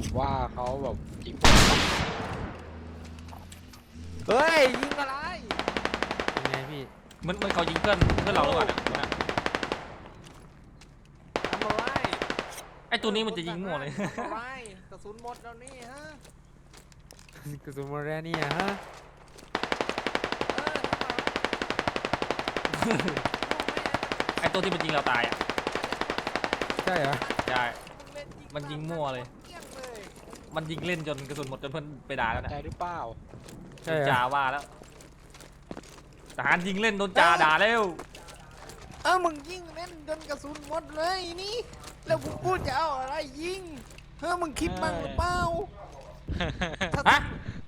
ผมว่าเขาแบบยิงเฮ้ยยิงอะไรเป็นไงพี่มันมันเขายิงเพื่อนเพื่อนเราหรือเปล่าเนี่ยทำอะไรไอตัวนี้มันจะยิงมั่วเลย ทำอะไรกระสุนหมดแล้วนี่ฮะกระสุนหมดแล้วนี่ฮะเออทำอะไรไอตัวที่มันยิงเราตายอะ ใช่เหรอใช่มันยิงมั่วเลย มันยิงเล่นจนกระสุนหมดจนเพื่อนไปด่าแล้วใจนะหรือเปล่าใช่โดนเหรอจ่าว่าแล้วทหารยิงเล่นโดนจ่าด่าแล้วเออมึงยิงเล่นจนกระสุนหมดเลยนี่ แล้วกูพูดจะเอาอะไรยิงเฮ้ยมึงคิดมั่งหรือเปล่าถ้าฮะ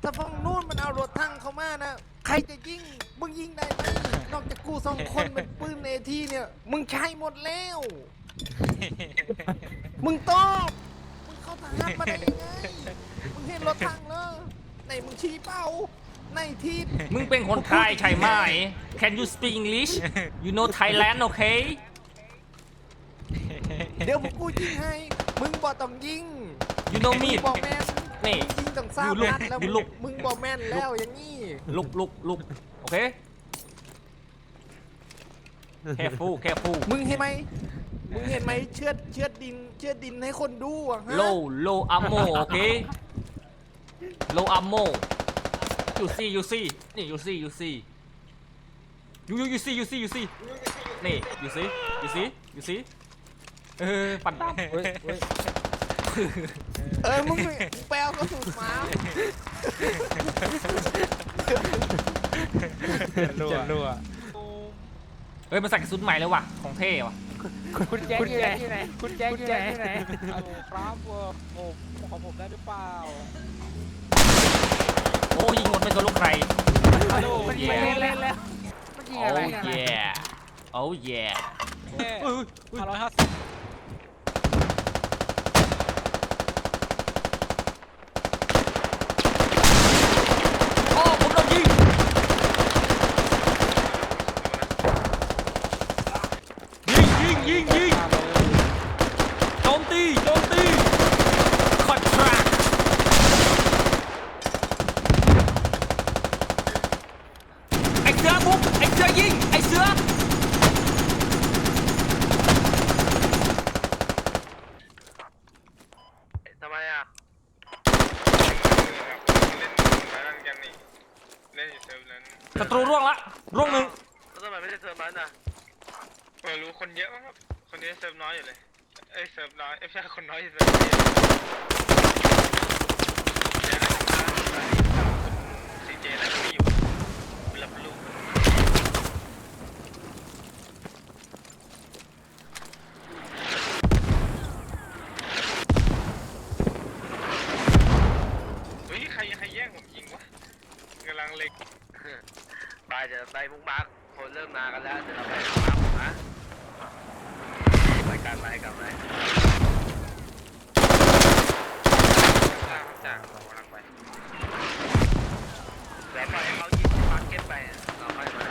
ถ้าฝั่งนู้นมันเอารถถังเข้ามานะใครจะยิงมึงยิงได้ไหมนอกจากกูสองคนเป็นปืนเอทีเนี่ย มึงใช้หมดแล้ว มึงตอบมึง เข้าทหารมาได้ยังไงมึงเห็นรถถังเหรอไหนมึงชี้เป้าในทิศมึงเป็นคนไทยใช่ไหม Can you speak English You know Thailand okay เดี๋ยวกูยิงให้ มึงบอกต้องยิง You know มึ me งบอกแม่นนี่ มึงยิงต้องสามอยู่ลุกนัดแล้วอยู่ลุกมึงบอกแม่นแล้วอย่างนี้ลุกลุกลุกโอเค careful careful มึงเห็นไหม มึงเห็นไหมเชือดเชือดดินเชือดดินให้คนดูอะฮะ low low ammo โอเค low ammo you see you see นี่ you see you see you you you see you see you see นี่ you see you see you see เออปั่นตามเฮ้ยเฮ้ยเออมึงมึงแปลกระสุนมาจะรั่วเฮ้ยมันใส่กระสุนใหม่เลยว่ะของเท่ว่ะ คุณแจ็คอยู่ไหนคุณแจ็คอยู่ไหน ฮัลโหลครับเออผมของผมได้หรือเปล่าโอ้ยิงหมดไม่สนลูกใคร ฮัลโหลมันยิง Yeah เล่นแล้วมันยิงโอ้อะไร yeah โอ้ yeah แค่เอ้ยเอ้ยห้าร้อยห้าสิบ โอ้ผมโดนยิงยิงยิงยิงยิงโจมตีโจมตีคอนทราไอเสือบุกไอเสือยิงไอเสือ ทำไมอะ เล่นอยู่เซิร์ฟนั้น ศัตรูร่วงละร่วงหนึ่งแล้วทำไมไม่ได้เซิร์ฟมันอะเออรู้คนเยอะมากครับคนนี้เซิร์ฟน้อยอยู่เลย เอ้ยเซิร์ฟน้อยเอ้ยไม่ใช่คนน้อยอยู่เซิร์ฟเยอะซีเจแล้วก็มีอยู่เวลาเป็นลูก เฮ้ยใครใครแย่งผมยิงวะกำลังเล็ก บายจะไป มุกมาร์คคนเริ่มมากันแล้วเดี๋ยวเราไปมุกมาร์คผมนะไปกันไปกันไปจ้าครับจ้าผมกำลังไปแล้วปล่อยให้เขายิงมาร์เก็ตไปเราค่อยมา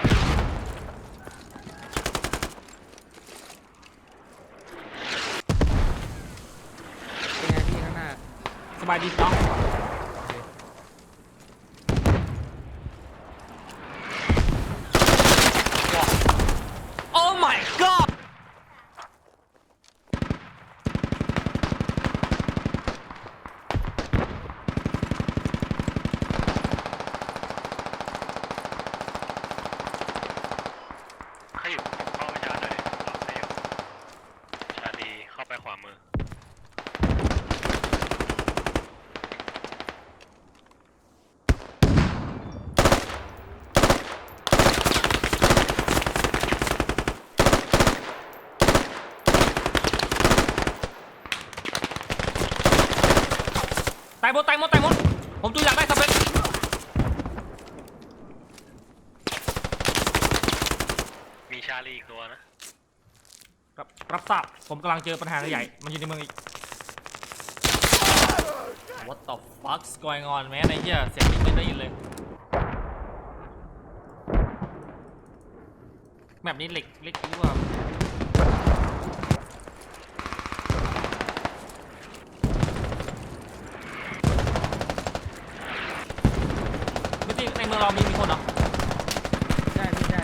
เป็นไงพี่ข้างหน้าสบายดีน้องโอ้ my god ให้อยู่เข้าไปชาร์จเลยเราไปอยู่ชาลีเข้าไปขวามือ ตาย หมดตายหมดตายหมดผมตัวอยากได้สำเร็จมีชาลีอีกตัวนะ รับรับทราบผมกำลังเจอปัญหาใหญ่มันอยู่ในเมืองอีก What the fuck's going on man ไอ้เหี้ยเสียงนี้ไม่ได้ยินเลยแบบนี้เหล็กเล็กหรือว่า เมืองเรามีมีคนเหรอใช่พี่ใช่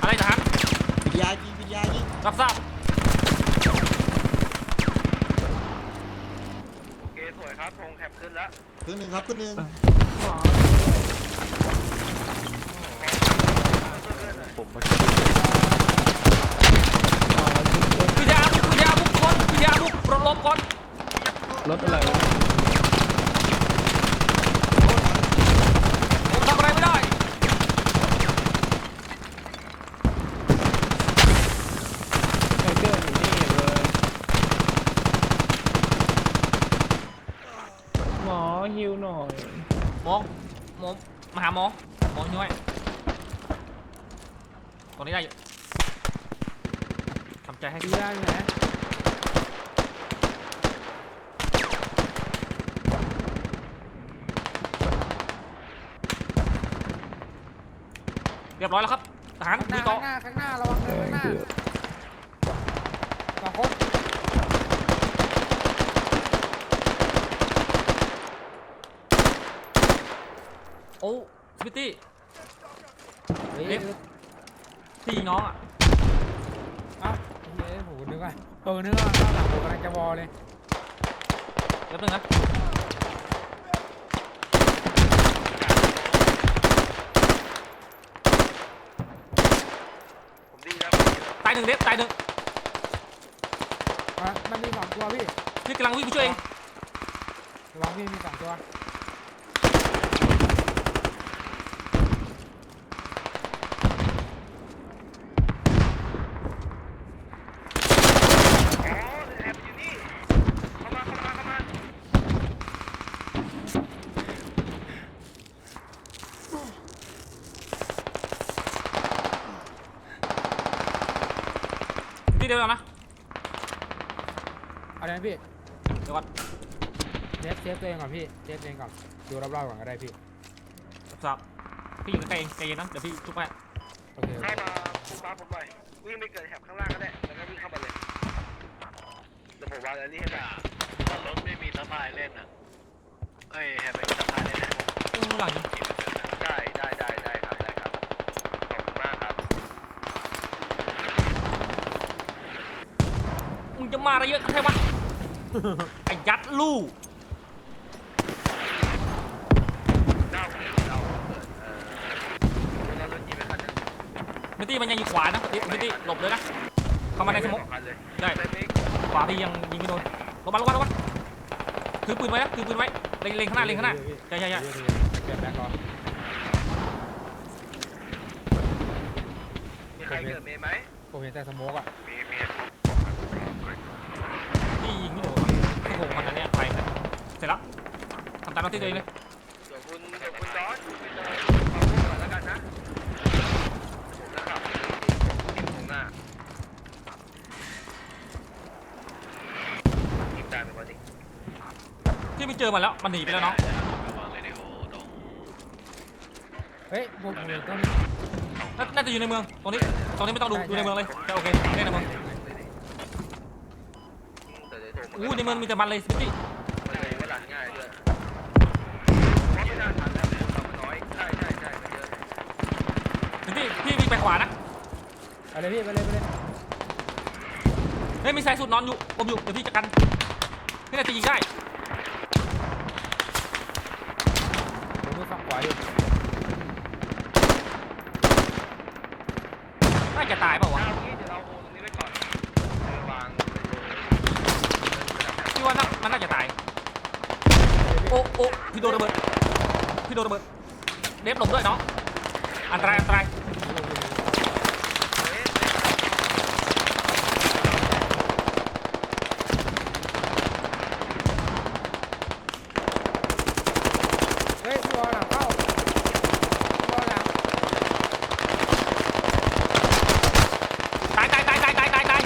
อะไรทหารวิทยายิงวิทยายิงรับทราบโอเคสวยครับธงแคปขึ้นแล้วขึ้นหนึ่งครับขึ้นหนึ่งวิทยาบุกวิทยาบุกคนวิทยาบุกรถลบก่อนรถอะไรวะ ผมทำอะไรไม่ได้ ไทเกอร์อยู่นี่เลยหมอฮิวหน่อย หมอหมอมาหาหมอหมอช่วย ตรงนี้ได้อยู่ทำใจให้พี่ดีได้อยู่ไหนเรียบร้อยแล้วครับทหารข้างหลุน้ายต่อข้างหน้าข้างหน้าระวังเลยข้างหน้าสองคนโอ้สปิตตี้ เฮ้ย เอ๊ะ พี่ยิง น้องอะเอ้าเฮ้ยผมนึกว่าเออนึกว่าข้างหลังผมกำลังจะวอลเลยเดี๋ยวนึงนะผมดีแล้วตายหนึ่งเด็ดตายหนึ่งอะมันมีสองตัวพี่พี่กำลังวิ่งไปช่วยเองระวังพี่มีสองตัว อ๋อแอบอยู่นี่ เข้ามาเข้ามาเข้ามา ที่เดียวกันนะเอาเลยนะพี่เดี๋ยวก่อนเซฟเซฟตัวเองก่อนพี่เซฟตัวเองก่อนดูรอบๆก่อนก็ได้พี่รับทราบพี่อยู่ใกล้ๆเองใจเย็นนะเดี๋ยวพี่ชุบให้โอเคโอเคเข้ามาคุมมาผมหน่อยวิ่งไปเกิดแถบข้างล่างก็ได้แล้วก็วิ่งเข้ามาเลยเดี๋ยวผมวางอันนี้ให้หน่อยตอนรถไม่มีสะพายเล่นอะเอ้ยแฮมไม่มีสะพายเล่นนะอู้หลังยิงได้ได้ได้ได้ครับได้ครับ ขอบคุณมากครับ มึงจะมาอะไรเยอะกันใช่ปะไอ้ยัดลู่เดาเดาเกิดเออเรารถยิงไปคันนึงมิตตี้มันยังอยู่ขวานะมิตตี้หลบเลยนะเข้ามาในสมองคันเลยได้ไปไปขวาพี่ยังยิงไม่โดนลงมาลงมาลงมาถือปืนไว้นะถือปืนไว้เล็งเล็งข้างหน้าเล็งข้างหน้าใช่ใช่ใช่เปลี่ยนแบ็คก่อนมีใครเกิดเมย์ไหมผมเห็นแต่สโมกอะมีมี พี่ยิงไม่โดนที่โหงมันอันเนี้ยไปนะเสร็จแล้วทำตามหน้าที่ตัวเองเลยเดี๋ยวคุณเดี๋ยวคุณดอสคุณเดินเอาพวกก่อนแล้วกันนะผมนะครับที่ตรงหน้ายิงตายไปวันนี้ที่ไม่เจอมันแล้วมันหนีไปแล้วเนาะวางเลยในโอตรงเฮ้ยผมผมเห็นต้นน่าน่าจะอยู่ในเมืองตรงนี้ตรงนี้ไม่ต้องดูดูในเมืองเลยจะโอเคเล่นในเมือง แต่เดี๋ยวโทรมา อู้ในเมืองมีแต่มันเลยมิตตี้มันเลยว่าหลังง่ายด้วยเพราะไม่น่าทันแล้วเรามันน้อยใช่ใช่ใช่มันเยอะมิตตี้พี่วิ่งไปขวานะไปเลยพี่ไปเลยไปเลยเฮ้ยมีสายสุดนอนอยู่ผมอยู่เดี๋ยวพี่จัดการพี่น่าจะยิงได้ผมดูฝั่งขวาอยู่น่าจะตายเปล่าวะ เอางี้เดี๋ยวเราโฮตรงนี้ไว้ก่อนเออวาง พี่ว่าน่า มันน่าจะตาย โอ้โอ้พี่โดนระเบิด พี่โดนระเบิด เดฟหลบด้วยเนาะอันตรายอันตราย เฮ้ยพี่วอลหลังเข้าพี่วอลหลัง ตายตายตายตายตายตายตาย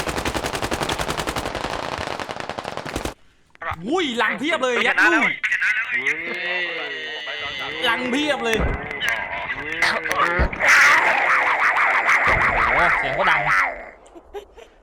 อุ้ยหลังเพียบเลยยัดลูกหลังเพียบเลยโอ้โหเสียงก็ดัง